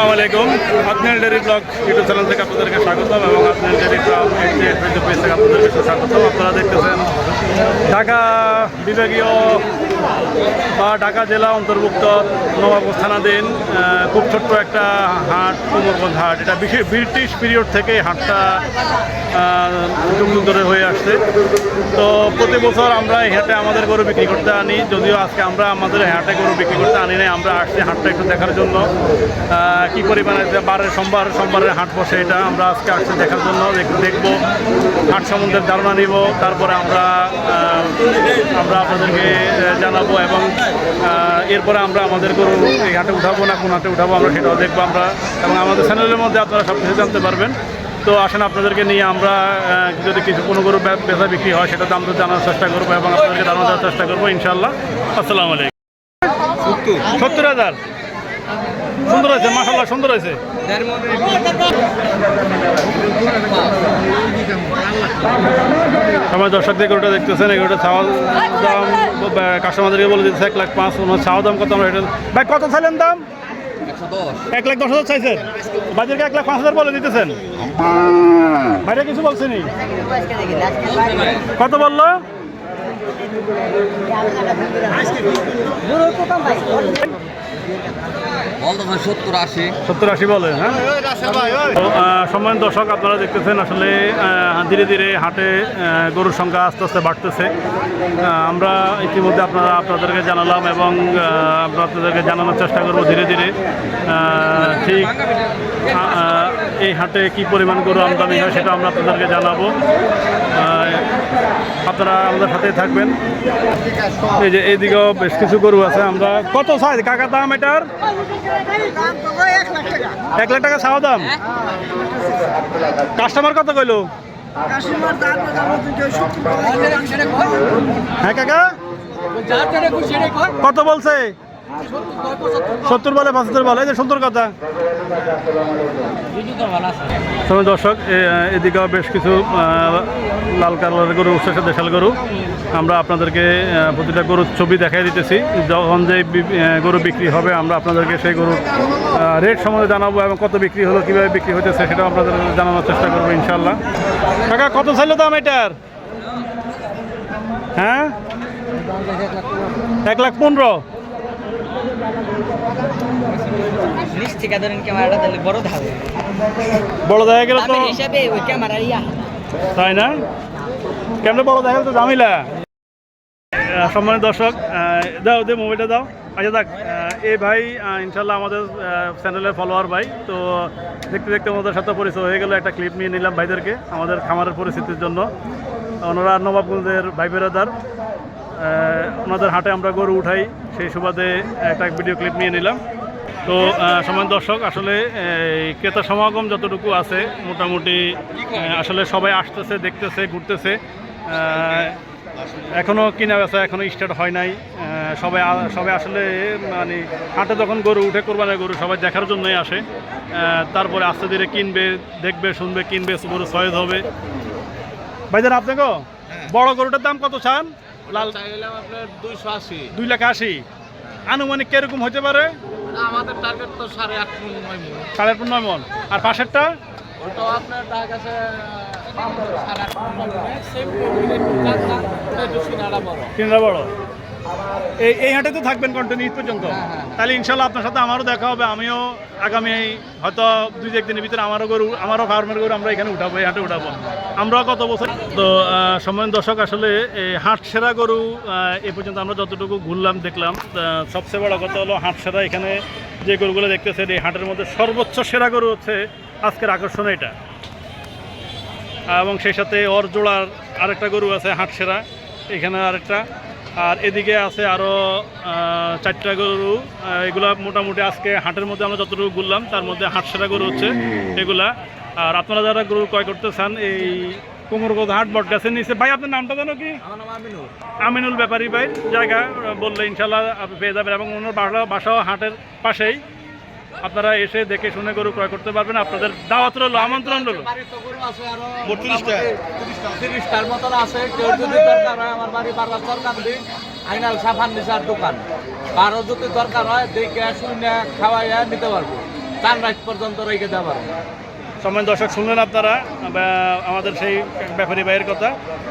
আসসালামু আলাইকুম। আপনার ডেরি ব্লগ ইউটিউব চ্যানেল থেকে আপনাদেরকে স্বাগতম এবং আপনার ডেরি ব্লগ ফেসবুক থেকে আপনাদেরকে স্বাগতম। আপনারা দেখতেছেন ঢাকা বিভাগীয় বা ঢাকা জেলা অন্তর্ভুক্ত নবাবগঞ্জ থানাধীন খুব ছোট্ট একটা হাট কুমোরগঞ্জ হাট। এটা বিশেষ ব্রিটিশ পিরিয়ড থেকে হাটটা যুগ ধরে হয়ে আসছে। তো প্রতি বছর আমরা এই হাটে আমাদের গরু বিক্রি করতে আনি। যদিও আজকে আমরা আমাদের হাটে গরু বিক্রি করতে আনি নাই, আমরা আসছি হাটটা একটু দেখার জন্য। কি পরিমাণে যে বারের সোমবার, সোমবারের হাট বসে এটা আমরা আজকে আসছি দেখার জন্য। দেখ- দেখব, হাট সম্বন্ধে ধারণা নিব। তারপরে আমরা আমরা আপনাদেরকে জানাব এবং এরপরে আমরা আমাদের গরু এই হাটে উঠাবো না কোন হাটে উঠাবো আমরা সেটাও দেখব আমরা। এবং আমাদের চ্যানেলের মধ্যে আপনারা সব কিছু জানতে পারবেন। তো আসেন আপনাদেরকে নিয়ে আমরা যদি কিছু কোনো গরু বেচা বিক্রি হয় সেটা দাম তো জানার চেষ্টা করব এবং আপনাদেরকে জানার দেওয়ার চেষ্টা করব ইনশাল্লাহ আসসালামু আলাইকুম। সত্তর হাজার? সুন্দর হয়েছে মাসাল্লাহ সুন্দর হয়েছে। আমার দর্শকদের গরুটা দেখতেছেন এই গরুটা চাওয়ার দাম কাস্টমারদেরকে বলে দিচ্ছে এক লাখ পাঁচ চাওয়া দাম কত আমরা ভাই, কত চাইলেন দাম? এক লাখ দশ হাজার চাইছেন। বাজারকে এক লাখ পাঁচ হাজার বলে দিতেছেন। বাইরে কিছু বলছেনি কত বলল? সত্তর আশি। সত্তর আশি বলে হ্যাঁ? তো, সম্মানিত দর্শক আপনারা দেখতেছেন আসলে ধীরে ধীরে হাটে গরুর সংখ্যা আস্তে আস্তে বাড়তেছে। আমরা ইতিমধ্যে আপনারা আপনাদেরকে জানালাম এবং আমরা আপনাদেরকে জানানোর চেষ্টা করব ধীরে ধীরে। ঠিক এই হাটে কি পরিমাণ গরু আমদানি হয় সেটা আমরা আপনাদেরকে জানাব। আপনারা আমাদের সাথে থাকবেন। এই যে এইদিকেও বেশ কিছু গরু আছে আমরা। কত সাইজ কাকা, দাম এটার? এক লাখ টাকা চাওয়া দাম। কাস্টমার কত কইলো? হ্যাঁ কাকা? কত বলছে? সত্তর বলে, পঁচাত্তর বলে যে সত্তর কথা। তবে দর্শক এদিকেও বেশ কিছু লাল কালারের গরু উচ্ছেসে দেশাল গরু। আমরা আপনাদেরকে প্রতিটা গরুর ছবি দেখাই দিতেছি। যখন যে গরু বিক্রি হবে, আমরা আপনাদেরকে সেই গরুর রেট সম্বন্ধে জানাব এবং কত বিক্রি হলো, কীভাবে বিক্রি হতেছে সেটাও আপনাদের জানানোর চেষ্টা করব ইনশাল্লাহ কাকা, কত ছিল দাম এটার? হ্যাঁ? এক লাখ পনেরো। নিচ থেকে ধরেন ক্যামেরাটা দিলে বড় ধাবে বড় দেখা গেলে তো হিসাবে ওই ক্যামেরা ইয়া। তাই না? কেমন বড় দেখা গেলে তো জামিলা সম্মানিত দর্শক দাও দে মোবাইলটা দাও। আচ্ছা দেখ এই ভাই ইনশাল্লাহ আমাদের চ্যানেলের ফলোয়ার ভাই। তো দেখতে দেখতে আমাদের সাথে পরিচয় হয়ে গেল। একটা ক্লিপ নিয়ে নিলাম ভাইদেরকে আমাদের খামারের পরিস্থিতির জন্য। ওনারা নবাবগঞ্জের ভাই বেরাদার ওনাদের হাটে আমরা গরু উঠাই। সেই সুবাদে একটা ভিডিও ক্লিপ নিয়ে নিলাম। তো সম্মানিত দর্শক আসলে এই ক্রেতা সমাগম যতটুকু আছে মোটামুটি আসলে সবাই আসতেছে দেখতেছে ঘুরতেছে। এখনও কিনা বেচা এখনও স্টার্ট হয় নাই। সবাই সবাই আসলে মানে হাটে যখন গরু উঠে কোরবানের গরু সবাই দেখার জন্যই আসে। তারপরে আস্তে ধীরে কিনবে দেখবে শুনবে কিনবে গরু সয়েজ হবে। ভাইজান আপনাকেও বড় গরুটার দাম কত চান? লাল চাইলাম আপনার দুইশো আশি। দুই লাখ আশি। আনুমানিক কীরকম হতে পারে? আমাদের টার্গেট তো সাড়ে আট মন নয় মন। সাড়ে আট নয় মন। আর পাশেরটা? ওটা আপনার টাকা কাছে সাড়ে আট মন সেম বড়। এই এই হাটে তো থাকবেন কন্টিনিউ ঈদ পর্যন্ত। হ্যাঁ, হ্যাঁ। তাহলে ইনশাল্লাহ আপনার সাথে আমারও দেখা হবে আমিও আগামী হয়তো দুই একদিনের ভিতরে আমারও গরু আমারও ফার্মের গরু আমরা এখানে উঠাবো এই হাটে উঠাবো। আমরাও কত বছর তো সম্মানিত দর্শক আসলে এই হাট সেরা গরু এ পর্যন্ত আমরা যতটুকু ঘুরলাম দেখলাম সবচেয়ে বড় কথা হলো হাট সেরা এখানে যে গরুগুলো দেখতেছেন এই হাটের মধ্যে সর্বোচ্চ সেরা গরু হচ্ছে আজকের আকর্ষণ এটা। এবং সেই সাথে ওর জোড়ার আরেকটা গরু আছে হাট সেরা এখানে আরেকটা। আর এদিকে আছে আরও চারটা গরু। এগুলা মোটামুটি আজকে হাটের মধ্যে আমরা যতটুকু ঘুরলাম তার মধ্যে হাট সেরা গরু হচ্ছে এগুলা। আর আপনারা যারা গরু ক্রয় করতে চান এই কোমরগোদ হাট বট গাছের নিচে ভাই আপনার নামটা জানো কি? আমিনুল। আমিনুল ব্যাপারী ভাই। জায়গা বললে ইনশাল্লাহ পেয়ে যাবেন এবং অন্য বাসা বাসাও হাটের পাশেই। আপনারা এসে দেখে শুনে গরু ক্রয় করতে পারবেন আপনাদের দাওয়াত রইল আমন্ত্রণ রইল। তিরিশটার মতন আছে কেউ যদি দরকার হয় আমার বাড়ি বারবার সরকার দিন আইনাল সাফান নিসার দোকান। কারও যদি দরকার হয় দেখে শুনে খাওয়াইয়া নিতে পারব। চার রাত পর্যন্ত রেখে দেওয়া পারব। সময় দর্শক, শুনলেন আপনারা আমাদের সেই ব্যাপারী ভাইয়ের কথা।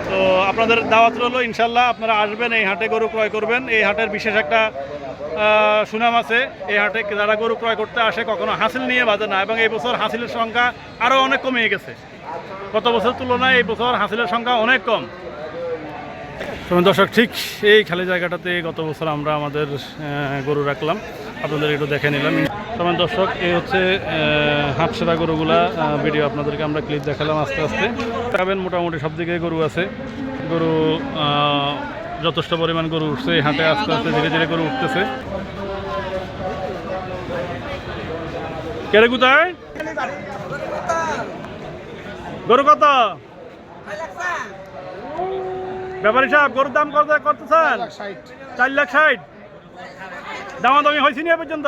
তো আপনাদের দাওয়াত রইল, ইনশাল্লাহ আপনারা আসবেন, এই হাটে গরু ক্রয় করবেন। এই হাটের বিশেষ একটা সুনাম আছে। এই হাটে যারা গরু ক্রয় করতে আসে, কখনো হাসিল নিয়ে বাজে না, এবং এই বছর হাসিলের সংখ্যা আরও অনেক কমে গেছে। গত বছর তুলনায় এই বছর হাসিলের সংখ্যা অনেক কম। দর্শক, ঠিক এই খালি জায়গাটাতে গত বছর আমরা আমাদের গরু রাখলাম। আপনাদের একটু দেখে নিলাম। তখন দর্শক এই হচ্ছে হাটসেরা গরুগুলা ভিডিও আপনাদেরকে আমরা ক্লিপ দেখালাম আস্তে আস্তে। পাবেন মোটামুটি সব দিকে গরু আছে। গরু যথেষ্ট পরিমাণ গরু উঠছে হাটে আস্তে আস্তে ধীরে ধীরে গরু উঠতেছে। কেরে কোথায়? গরু কত? ব্যাপারী সাহেব গরুর দাম কত করতেছেন? চার লাখ ষাট? দামাদামি হয়েছে নি পর্যন্ত?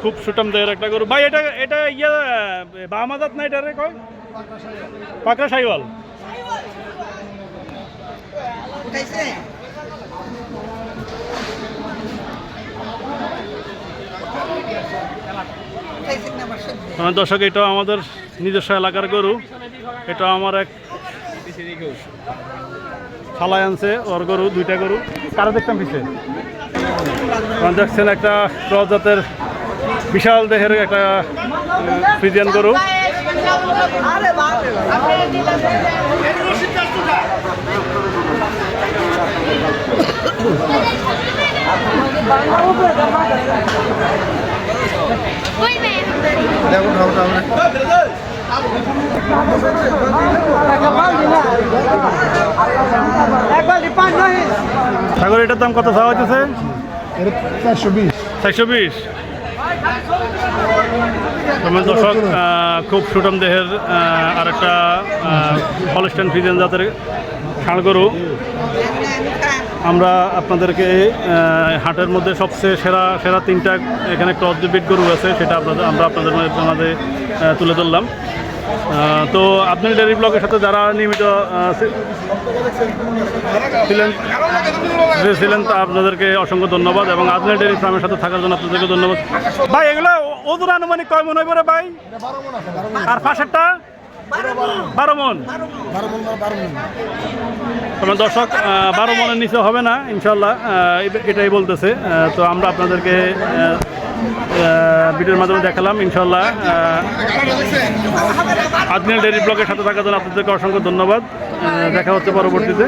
খুব সুটম দেয়ের একটা গরু। ভাই, এটা এটা ইয়ে বামাজাত না এটা রে কয়? পাকড়া সাইওয়াল। আমার দর্শক, এটা আমাদের নিজস্ব এলাকার গরু। এটা আমার এক ফালাই আনছে, ওর গরু, দুইটা গরু। কারা দেখতাম পিছে। আপনারা দেখছেন একটা প্রজাতের বিশাল দেহের একটা ফ্রিজিয়ান গরু. সাগর এটার দাম কত চাওয়া হইতেছে? চারশো বিশ। চারশো বিশ। তোমার দর্শক খুব সুটম দেহের আর একটা হলস্টেন ফিজেন জাতের ষাঁড় গরু আমরা আপনাদেরকে হাটের মধ্যে সবচেয়ে সেরা সেরা তিনটা এখানে ক্রস বিট গরু আছে সেটা আপনাদের আমরা আপনাদের মধ্যে তুলে ধরলাম। তো আপনার ডেলি ব্লগের সাথে যারা নিয়মিত ছিলেন ছিলেন তা আপনাদেরকে অসংখ্য ধন্যবাদ এবং আপনার ডেলি ফার্মের সাথে থাকার জন্য আপনাদেরকে ধন্যবাদ। ভাই, এগুলো ওজন আনুমানিক কয় মনে হয় ভাই? আর পাশেরটা? বারো তোমার দর্শক বারো মনের নিচে হবে না, ইনশাল্লাহ এটাই বলতেছে। তো আমরা আপনাদেরকে ভিডিওর মাধ্যমে দেখালাম, ইনশাল্লাহ আজমির ডেয়ারি ব্লকের সাথে থাকার জন্য আপনাদেরকে অসংখ্য ধন্যবাদ। দেখা হচ্ছে পরবর্তীতে।